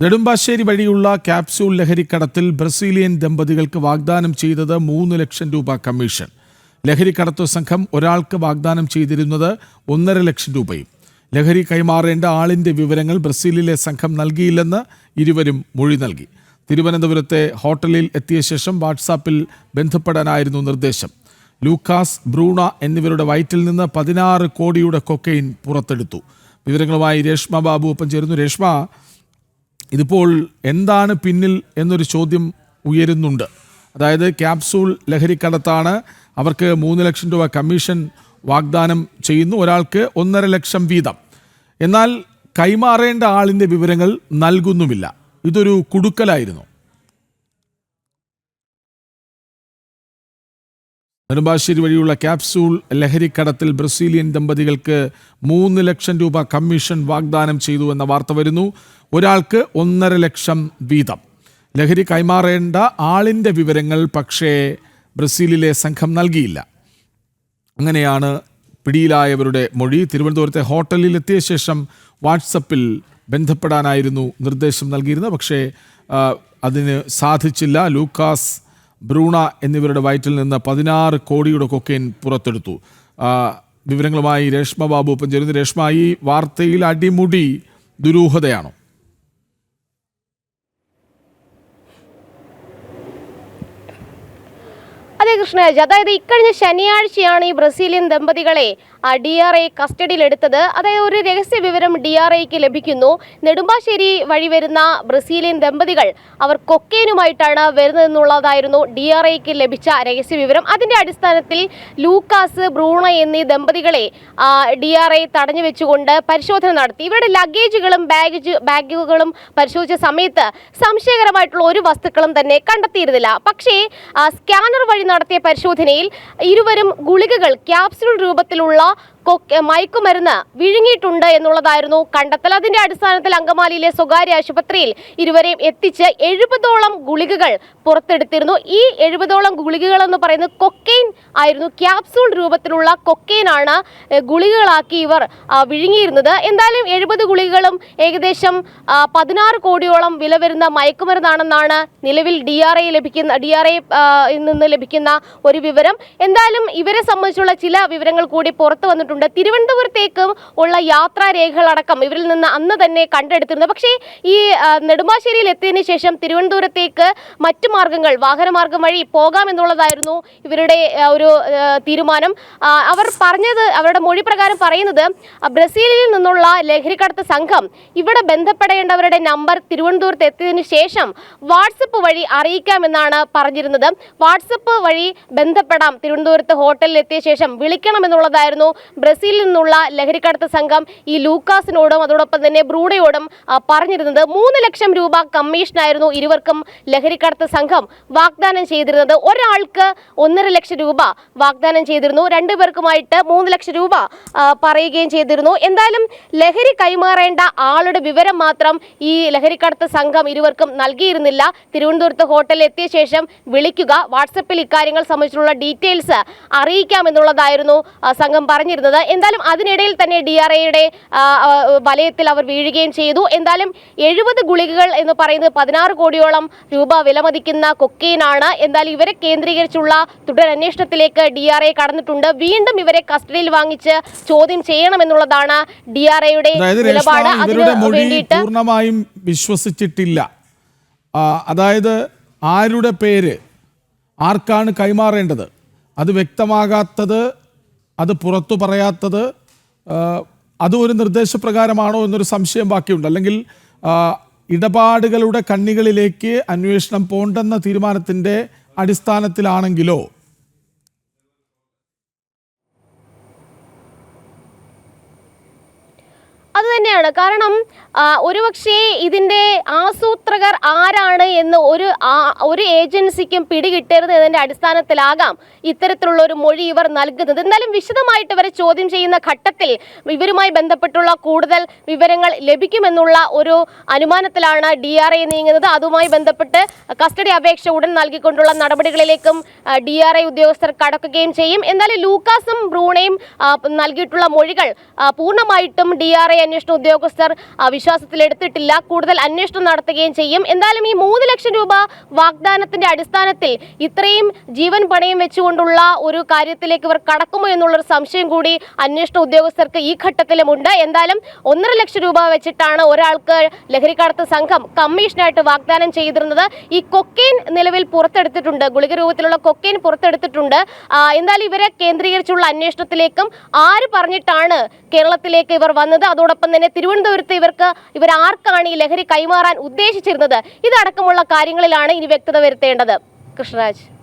നെടുമ്പാശ്ശേരി വഴിയുള്ള capsule ലഹരിക്കടത്തിൽ Brazilian ദമ്പതികൾക്ക് വാഗ്ദാനം ചെയ്തത് മൂന്ന് ലക്ഷം രൂപ കമ്മീഷൻ. ലഹരിക്കടത്ത് സംഘം ഒരാൾക്ക് വാഗ്ദാനം ചെയ്തിരുന്നത് ഒന്നര ലക്ഷം രൂപയും. ലഹരി കൈമാറേണ്ട ആളിന്റെ വിവരങ്ങൾ ബ്രസീലിലെ സംഘം നൽകിയില്ലെന്ന് ഇരുവരും മൊഴി നൽകി. തിരുവനന്തപുരത്തെ ഹോട്ടലിൽ എത്തിയ ശേഷം വാട്സാപ്പിൽ ബന്ധപ്പെടാനായിരുന്നു നിർദ്ദേശം. ലൂക്കാസ് ബ്രൂണ എന്നിവരുടെ വയറ്റിൽ നിന്ന് പതിനാറ് കോടിയുടെ കൊക്കൈൻ പുറത്തെടുത്തു. വിവരങ്ങളുമായി രേഷ്മ ബാബു ഒപ്പം ചേരുന്നു. രേഷ്മ ഇതിപ്പോൾ എന്താണ് പിന്നിൽ എന്നൊരു ചോദ്യം ഉയരുന്നുണ്ട്. അതായത് ക്യാപ്സൂൾ ലഹരിക്കടത്താണ് അവർക്ക് മൂന്ന് ലക്ഷം രൂപ കമ്മീഷൻ വാഗ്ദാനം ചെയ്യുന്നു. ഒരാൾക്ക് ഒന്നര ലക്ഷം വീതം. എന്നാൽ കൈമാറേണ്ട ആളിന്റെ വിവരങ്ങൾ നൽകുന്നുമില്ല. ഇതൊരു കുടുക്കലായിരുന്നു. നെടുമ്പാശ്ശേരി വഴിയുള്ള ക്യാപ്സൂൾ ലഹരിക്കടത്തിൽ ബ്രസീലിയൻ ദമ്പതികൾക്ക് മൂന്ന് ലക്ഷം രൂപ കമ്മീഷൻ വാഗ്ദാനം ചെയ്തു എന്ന വാർത്ത വരുന്നു. ഒരാൾക്ക് ഒന്നര ലക്ഷം വീതം. ലഹരി കൈമാറേണ്ട ആളിന്റെ വിവരങ്ങൾ പക്ഷേ ബ്രസീലിലെ സംഘം നൽകിയില്ല. അങ്ങനെയാണ് പിടിയിലായവരുടെ മൊഴി. തിരുവനന്തപുരത്തെ ഹോട്ടലിൽ എത്തിയ ശേഷം വാട്സപ്പിൽ ബന്ധപ്പെടാനായിരുന്നു നിർദ്ദേശം നൽകിയിരുന്നത്. പക്ഷേ അതിന് സാധിച്ചില്ല. ലൂക്കാസ് ബ്രൂണ എന്നിവരുടെ വയറ്റിൽ നിന്ന് പതിനാറ് കോടിയുടെ കൊക്കെയിൻ പുറത്തെടുത്തു. വിവരങ്ങളുമായി രേഷ്മ ബാബു ഒപ്പം ചേരുന്നു. രേഷ്മ ഈ വാർത്തയിൽ അടിമുടി ദുരൂഹതയാണോ? അതെ കൃഷ്ണരാജ് അതായത് ഇക്കഴിഞ്ഞ ശനിയാഴ്ചയാണ് ഈ ബ്രസീലിയൻ ദമ്പതികളെ ഡി ആർ ഐ കസ്റ്റഡിയിലെടുത്തത്. അതായത് ഒരു രഹസ്യ വിവരം ഡി ആർ ഐക്ക് ലഭിക്കുന്നു. നെടുമ്പാശ്ശേരി വഴി വരുന്ന ബ്രസീലിയൻ ദമ്പതികൾ അവർ കൊക്കേനുമായിട്ടാണ് വരുന്നതെന്നുള്ളതായിരുന്നു ഡി ആർ ഐക്ക് ലഭിച്ച രഹസ്യ വിവരം. അതിന്റെ അടിസ്ഥാനത്തിൽ ലൂക്കാസ് ബ്രൂണ എന്നീ ദമ്പതികളെ ഡി ആർ ഐ തടഞ്ഞു വെച്ചുകൊണ്ട് പരിശോധന നടത്തി. ഇവരുടെ ലഗേജുകളും ബാഗേജ് ബാഗുകളും പരിശോധിച്ച സമയത്ത് സംശയകരമായിട്ടുള്ള ഒരു വസ്തുക്കളും തന്നെ കണ്ടെത്തിയിരുന്നില്ല. പക്ഷേ സ്കാനർ വഴി നടത്തിയ പരിശോധനയിൽ ഇരുവരും ഗുളികകൾ ക്യാപ്സ്യൂൾ രൂപത്തിലുള്ള മയക്കുമരുന്ന് വിഴുങ്ങിയിട്ടുണ്ട് എന്നുള്ളതായിരുന്നു കണ്ടെത്തൽ. അതിന്റെ അടിസ്ഥാനത്തിൽ അങ്കമാലിയിലെ സ്വകാര്യ ആശുപത്രിയിൽ ഇരുവരെയും എത്തിച്ച് എഴുപതോളം ഗുളികകൾ പുറത്തെടുത്തിരുന്നു. ഈ എഴുപതോളം ഗുളികകൾ എന്ന് പറയുന്നത് കൊക്കെയിൻ ആയിരുന്നു. ക്യാപ്സൂൾ രൂപത്തിലുള്ള കൊക്കെയിനാണ് ഗുളികകളാക്കി ഇവർ വിഴുങ്ങിയിരുന്നത്. എന്തായാലും എഴുപത് ഗുളികകളും ഏകദേശം പതിനാറ് കോടിയോളം വില വരുന്ന മയക്കുമരുന്നാണെന്നാണ് നിലവിൽ ഡി ആർ ഐ ലഭിക്കുന്ന ഡി ആർ ഐ നിന്ന് ലഭിക്കുന്ന ഒരു വിവരം. എന്തായാലും ഇവരെ സംബന്ധിച്ചുള്ള ചില വിവരങ്ങൾ കൂടി പുറത്തു വന്നിട്ടുണ്ട്. തിരുവനന്തപുരത്തേക്കും ഉള്ള യാത്രാരേഖകളടക്കം ഇവരിൽ നിന്ന് അന്ന് തന്നെ കണ്ടെടുത്തിരുന്നു. പക്ഷേ ഈ നെടുമ്പാശ്ശേരിയിൽ എത്തിയതിനു ശേഷം തിരുവനന്തപുരത്തേക്ക് മറ്റു മാർഗങ്ങൾ വാഹനമാർഗം വഴി പോകാമെന്നുള്ളതായിരുന്നു ഇവരുടെ ഒരു തീരുമാനം. അവർ പറഞ്ഞത് അവരുടെ മൊഴി പ്രകാരം പറയുന്നത് ബ്രസീലിൽ നിന്നുള്ള ലഹരിക്കടത്ത് സംഘം ഇവിടെ ബന്ധപ്പെടേണ്ടവരുടെ നമ്പർ തിരുവനന്തപുരത്ത് എത്തിയതിനു ശേഷം വാട്സപ്പ് വഴി അറിയിക്കാമെന്നാണ് പറഞ്ഞിരുന്നത്. വാട്സപ്പ് വഴി ബന്ധപ്പെടാം. തിരുവനന്തപുരത്ത് ഹോട്ടലിൽ എത്തിയ ശേഷം വിളിക്കണമെന്നുള്ളതായിരുന്നു ബ്രസീലിൽ നിന്നുള്ള ലഹരിക്കടത്ത് സംഘം ഈ ലൂക്കാസിനോടും അതോടൊപ്പം തന്നെ ബ്രൂഡയോടും പറഞ്ഞിരുന്നത് മൂന്ന് ലക്ഷം രൂപ കമ്മീഷനായിരുന്നു ഇരുവർക്കും ലഹരിക്കടത്ത് സംഘം വാഗ്ദാനം ചെയ്തിരുന്നത്. ഒരാൾക്ക് ഒന്നര ലക്ഷം രൂപ വാഗ്ദാനം ചെയ്തിരുന്നു. രണ്ടുപേർക്കുമായിട്ട് മൂന്ന് ലക്ഷം രൂപ പറയുകയും ചെയ്തിരുന്നു. എന്തായാലും ലഹരി കൈമാറേണ്ട ആളുടെ വിവരം മാത്രം ഈ ലഹരിക്കടത്ത് സംഘം ഇരുവർക്കും നൽകിയിരുന്നില്ല. തിരുവനന്തപുരത്ത് ഹോട്ടലിൽ എത്തിയ ശേഷം വിളിക്കുക. വാട്സപ്പിൽ ഇക്കാര്യങ്ങൾ സംബന്ധിച്ചുള്ള ഡീറ്റെയിൽസ് അറിയിക്കാമെന്നുള്ളതായിരുന്നു സംഘം പറഞ്ഞിരുന്നത്. എന്തായാലും അതിനിടയിൽ തന്നെ ഡി ആർ എയുടെ വലയത്തിൽ അവർ വീഴുകയും ചെയ്തു. എന്തായാലും എഴുപത് ഗുളികകൾ എന്ന് പറയുന്നത് പതിനാറ് കോടിയോളം രൂപ വിലമതിക്കുന്ന കൊക്കെയിനാണ്. എന്തായാലും ഇവരെ കേന്ദ്രീകരിച്ചുള്ള തുടരന്വേഷണത്തിലേക്ക് ഡി ആർ എ കടന്നിട്ടുണ്ട്. വീണ്ടും ഇവരെ കസ്റ്റഡിയിൽ വാങ്ങിച്ച് ചോദ്യം ചെയ്യണമെന്നുള്ളതാണ് ഡി ആർ എയുടെ നിലപാട്. പൂർണമായും വിശ്വസിച്ചിട്ടില്ല. അതായത് ആരുടെ പേര് ആർക്കാണ് കൈമാറേണ്ടത്? അത് വ്യക്തമാകാത്തത് അത് പുറത്തു പറയാത്തത് അതും ഒരു നിർദ്ദേശപ്രകാരമാണോ എന്നൊരു സംശയം ബാക്കിയുണ്ട്. അല്ലെങ്കിൽ ഇടപാടുകളുടെ കണ്ണികളിലേക്ക് അന്വേഷണം പോണ്ടെന്ന തീരുമാനത്തിന്റെ അടിസ്ഥാനത്തിലാണെങ്കിലോ? അത് തന്നെയാണ്. കാരണം ഒരുപക്ഷേ ഇതിന്റെ ആസൂത്രകർ ആരാണ് ഒരു ഏജൻസിക്കും പിടികിട്ടരുത് എന്നതിന്റെ അടിസ്ഥാനത്തിലാകാം ഇത്തരത്തിലുള്ള ഒരു മൊഴി ഇവർ നൽകുന്നത്. എന്നാലും വിശദമായിട്ട് ഇവരെ ചോദ്യം ചെയ്യുന്ന ഘട്ടത്തിൽ ഇവരുമായി ബന്ധപ്പെട്ടുള്ള കൂടുതൽ വിവരങ്ങൾ ലഭിക്കുമെന്നുള്ള ഒരു അനുമാനത്തിലാണ് ഡി ആർ ഐ നീങ്ങുന്നത്. അതുമായി ബന്ധപ്പെട്ട് കസ്റ്റഡി അപേക്ഷ ഉടൻ നൽകിക്കൊണ്ടുള്ള നടപടികളിലേക്കും ഡി ആർ ഐ ഉദ്യോഗസ്ഥർ കടക്കുകയും ചെയ്യും. എന്നാൽ ലൂക്കാസും ബ്രൂണയും നൽകിയിട്ടുള്ള മൊഴികൾ പൂർണമായിട്ടും ഡി ആർ ഐ അന്വേഷണ ഉദ്യോഗസ്ഥർ വിശ്വാസത്തിലെടുത്തിട്ടില്ല. കൂടുതൽ അന്വേഷണം നടത്തുകയും ചെയ്യും. എന്തായാലും ഈ മൂന്ന് ലക്ഷം രൂപ വാഗ്ദാനത്തിന്റെ അടിസ്ഥാനത്തിൽ ഇത്രയും ജീവൻ പണയം വെച്ചുകൊണ്ടുള്ള ഒരു കാര്യത്തിലേക്ക് ഇവർ കടക്കുമോ എന്നുള്ളൊരു സംശയം കൂടി അന്വേഷണ ഉദ്യോഗസ്ഥർക്ക് ഈ ഘട്ടത്തിലും ഉണ്ട്. എന്തായാലും ഒന്നര ലക്ഷം രൂപ വെച്ചിട്ടാണ് ഒരാൾക്ക് ലഹരിക്കടത്ത് സംഘം കമ്മീഷനായിട്ട് വാഗ്ദാനം ചെയ്തിരുന്നത്. ഈ കൊക്കെയിൻ നിലവിൽ പുറത്തെടുത്തിട്ടുണ്ട്. ഗുളിക രൂപത്തിലുള്ള കൊക്കെയിൻ പുറത്തെടുത്തിട്ടുണ്ട്. എന്തായാലും ഇവരെ കേന്ദ്രീകരിച്ചുള്ള അന്വേഷണത്തിലേക്കും ആര് പറഞ്ഞിട്ടാണ് കേരളത്തിലേക്ക് ഇവർ വന്നത്? അതോടൊപ്പം തന്നെ തിരുവനന്തപുരത്ത് ഇവർക്ക് ഇവർ ആർക്കാണ് ഈ ലഹരി കൈമാറാൻ ഉദ്ദേശിച്ചിരുന്നത്? ഇതടക്കമുള്ള കാര്യങ്ങളിലാണ് ഇനി വ്യക്തത വരുത്തേണ്ടത്. കൃഷ്ണരാജ്.